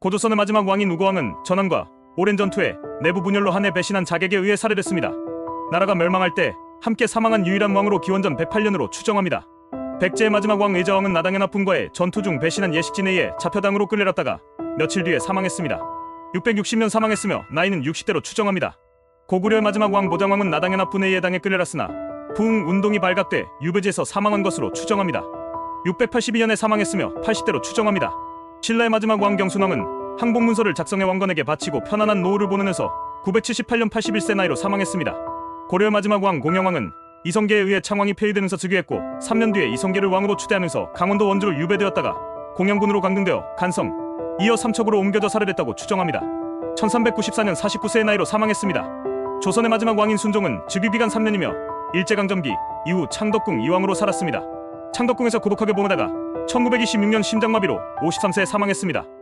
고조선의 마지막 왕인 우고왕은 전함과 오랜 전투에 내부 분열로 한해 배신한 자객에 의해 살해됐습니다. 나라가 멸망할 때 함께 사망한 유일한 왕으로 기원전 108년으로 추정합니다. 백제의 마지막 왕 의자왕은 나당의 나품과의 전투 중 배신한 예식진에 의해 잡혀당으로 끌려갔다가 며칠 뒤에 사망했습니다. 660년 사망했으며 나이는 60대로 추정합니다. 고구려의 마지막 왕 보장왕은 나당의 나fun에 의해 당에 끌려갔으나 부흥 운동이 발각돼 유배지에서 사망한 것으로 추정합니다. 682년에 사망했으며 80대로 추정합니다. 신라의 마지막 왕 경 순왕은 항복 문서를 작성해 왕건에게 바치고 편안한 노후를 보내면서 978년 81세 나이로 사망했습니다. 고려의 마지막 왕 공영왕은 이성계에 의해 창왕이 폐위되면서 즉위했고 3년 뒤에 이성계를 왕으로 추대하면서 강원도 원주로 유배되었다가 공영군으로 강등되어 간성, 이어 삼척으로 옮겨져 살해됐다고 추정합니다. 1394년 49세의 나이로 사망했습니다. 조선의 마지막 왕인 순종은 즉위 기간 3년이며 일제강점기 이후 창덕궁 이왕으로 살았습니다. 창덕궁에서 고독하게 보내다가 1926년 심장마비로 53세에 사망했습니다.